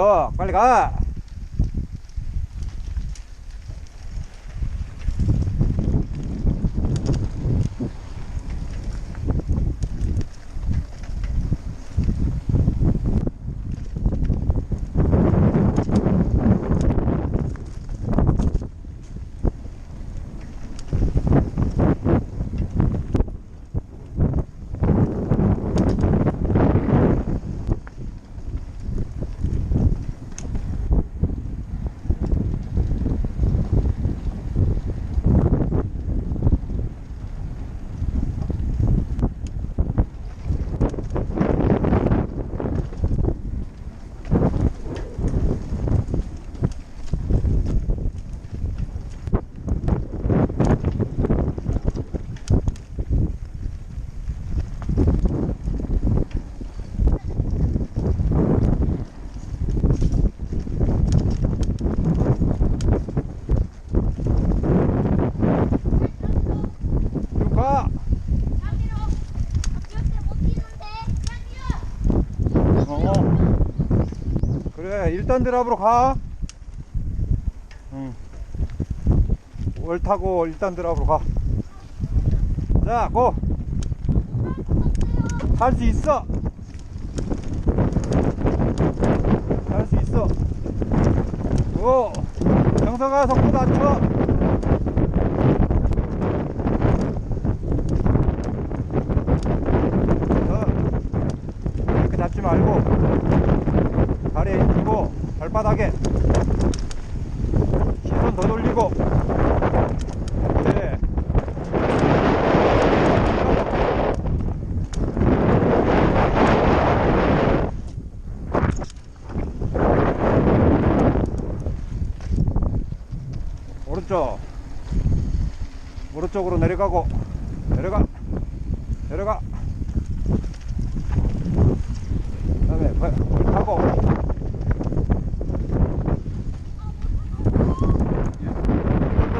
ก็ไปเลยก็ 그래, 일단 드랍으로 가. 응. 월 타고 일단 드랍으로 가. 자, 고! 할 수 있어! 할 수 있어! 고! 정서가 속도 낮춰! 잡지 말고 다리에 힘주고 발바닥에 시선 더 돌리고. 네. 오른쪽. 오른쪽으로 내려가고. 내려가. 내려가. 그 다음에 발, 발 타고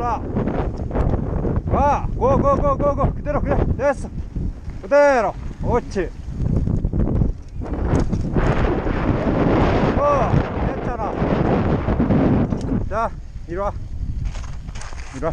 돌아 가 고고고고고 그대로 그래 됐어. 그대로. 옳지. 어 괜찮아. 자 이리 와. 이리 와